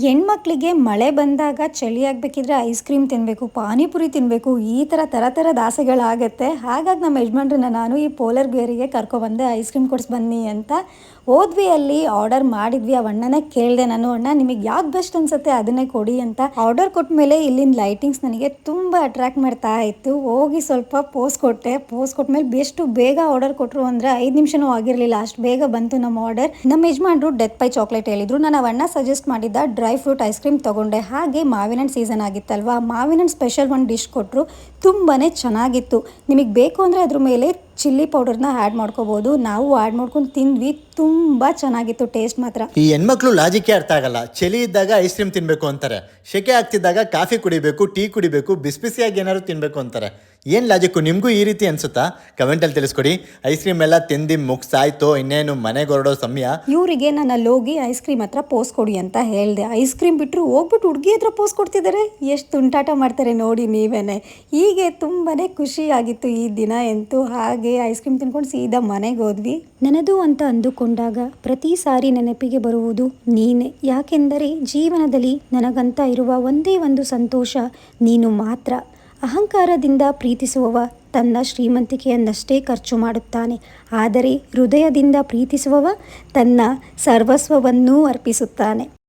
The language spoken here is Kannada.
ಹೆಣ್ಮಕ್ಳಿಗೆ ಮಳೆ ಬಂದಾಗ ಚಳಿ ಆಗಬೇಕಿದ್ರೆ ಐಸ್ ಕ್ರೀಮ್ ತಿನ್ನಬೇಕು ಪಾನಿಪುರಿ ತಿನ್ನಬೇಕು ಈ ಥರ ಥರ ಥರದ ಆಸೆಗಳಾಗತ್ತೆ ಹಾಗಾಗಿ ನಮ್ಮ ಯಜಮಾನ್ರನ್ನ ನಾನು ಈ ಪೋಲರ್ ಬೇರಿಗೆ ಕರ್ಕೊಬಂದೆ ಐಸ್ ಕ್ರೀಮ್ ಬನ್ನಿ ಅಂತ ಹೋದ್ವಿ ಅಲ್ಲಿ ಆರ್ಡರ್ ಮಾಡಿದ್ವಿ. ಆ ಅಣ್ಣನೇ ಕೇಳಿದೆ, ನಾನು ಅಣ್ಣ, ನಿಮಗೆ ಯಾವ್ದು ಬೆಸ್ಟ್ ಅನ್ಸುತ್ತೆ? ಅದನ್ನೇ ಕೊಡಿ ಅಂತ ಆರ್ಡರ್ ಕೊಟ್ಟ ಮೇಲೆ ಇಲ್ಲಿನ ಲೈಟಿಂಗ್ಸ್ ನನಗೆ ತುಂಬ ಅಟ್ರಾಕ್ಟ್ ಮಾಡ್ತಾ ಇತ್ತು. ಹೋಗಿ ಸ್ವಲ್ಪ ಪೋಸ್ ಕೊಟ್ಟೆ. ಪೋಸ್ ಕೊಟ್ಟ ಮೇಲೆ ಎಷ್ಟು ಬೇಗ ಆರ್ಡರ್ ಕೊಟ್ಟರು ಅಂದರೆ ಐದು ನಿಮಿಷನೂ ಆಗಿರಲಿಲ್ಲ. ಅಷ್ಟು ಬೇಗ ಬಂತು ನಮ್ಮ ಆರ್ಡರ್ ನಮ್ಮ ಯಜಮಾನ್ರು ಡೆತ್ ಪೈ ಚಾಕ್ಲೇಟ್ ಹೇಳಿದ್ರು. ನಾನು ಅವಣ್ಣ ಸಜೆಸ್ಟ್ ಮಾಡಿದ್ದ ಡ್ರೈ ಫ್ರೂಟ್ ಐಸ್ ಕ್ರೀಮ್ ತೊಗೊಂಡೆ. ಹಾಗೆ ಮಾವಿನ ಹಣ್ಣು ಸೀಸನ್ ಆಗಿತ್ತಲ್ವಾ? ಮಾವಿನ ಹಣ್ಣು ಸ್ಪೆಷಲ್ ಒಂದು ಡಿಶ್ ಕೊಟ್ಟರು ತುಂಬಾ ಚೆನ್ನಾಗಿತ್ತು. ನಿಮಗೆ ಬೇಕು ಅಂದರೆ ಅದ್ರ ಮೇಲೆ ಚಿಲ್ಲಿ ಪೌಡರ್ನ ಆ್ಯಡ್ ಮಾಡ್ಕೋಬೋದು. ನಾವು ಆ್ಯಡ್ ಮಾಡ್ಕೊಂಡು ತಿಂದ್ವಿ. ತುಂಬ ಚೆನ್ನಾಗಿತ್ತು ಟೇಸ್ಟ್ ಮಾತ್ರ. ಈ ಹೆಣ್ಮಕ್ಳು ಲಾಜಿಕ್ಕೇ ಅರ್ಥ ಆಗಲ್ಲ. ಚಳಿ ಇದ್ದಾಗ ಐಸ್ ಕ್ರೀಮ್ ತಿನ್ನಬೇಕು ಅಂತಾರೆ. ಶೆಕೆ ಆಗ್ತಿದ್ದಾಗ ಕಾಫಿ ಕುಡಿಬೇಕು, ಟೀ ಕುಡಿಬೇಕು ಬಿಸಿ ಬಿಸಿಯಾಗಿ ಏನಾದ್ರು ತಿನ್ನಬೇಕು ಅಂತಾರೆ. ಏನು ಲಾಜಿಕ್ಕು ನಿಮಗೂ ಈ ರೀತಿ ಅನ್ಸುತ್ತಾ? ಕಮೆಂಟಲ್ಲಿ ತಿಳಿಸ್ಕೊಡಿ. ಐಸ್ ಕ್ರೀಮ್ ಎಲ್ಲ ತಿಂದು ಮುಗ್ಸಾಯ್ತು? ಇನ್ನೇನು ಮನೆಗೆ ಹೊರಡೋ ಸಮಯ? ಇವರಿಗೆ ನಾನು ಅಲ್ಲಿ ಹೋಗಿ ಐಸ್ ಕ್ರೀಮ್ ಹತ್ರ ಪೋಸ್ ಕೊಡಿ ಅಂತ ಹೇಳಿದೆ. ಐಸ್ ಕ್ರೀಮ್ ಬಿಟ್ಟರು ಹೋಗ್ಬಿಟ್ಟು ಹುಡುಗಿ ಹತ್ರ ಪೋಸ್ ಕೊಡ್ತಿದ್ದಾರೆ ಎಷ್ಟು ತುಂಟಾಟ ಮಾಡ್ತಾರೆ ನೋಡಿ ನೀವೇನೆ. ಹೀಗೆ ತುಂಬಾ ಖುಷಿಯಾಗಿತ್ತು ಈ ದಿನ ಎಂತೂ. ಹಾಗೆ ಐಸ್ ಕ್ರೀಮ್ ತಿನ್ಕೊಂಡು ಸೀದಾ ಮನೆಗೆ ಹೋದ್ವಿ. ನನದು ಅಂತ ಅಂದುಕೊಂಡಾಗ ಪ್ರತಿ ಸಾರಿ ನೆನಪಿಗೆ ಬರುವುದು ನೀನೆ. ಯಾಕೆಂದರೆ ಜೀವನದಲ್ಲಿ ನನಗಂತ ಇರುವ ಒಂದೇ ಒಂದು ಸಂತೋಷ ನೀನು ಮಾತ್ರ. ಅಹಂಕಾರದಿಂದ ಪ್ರೀತಿಸುವವ ತನ್ನ ಶ್ರೀಮಂತಿಕೆಯನ್ನಷ್ಟೇ ಖರ್ಚು ಮಾಡುತ್ತಾನೆ. ಆದರೆ ಹೃದಯದಿಂದ ಪ್ರೀತಿಸುವವ ತನ್ನ ಸರ್ವಸ್ವವನ್ನೂ ಅರ್ಪಿಸುತ್ತಾನೆ.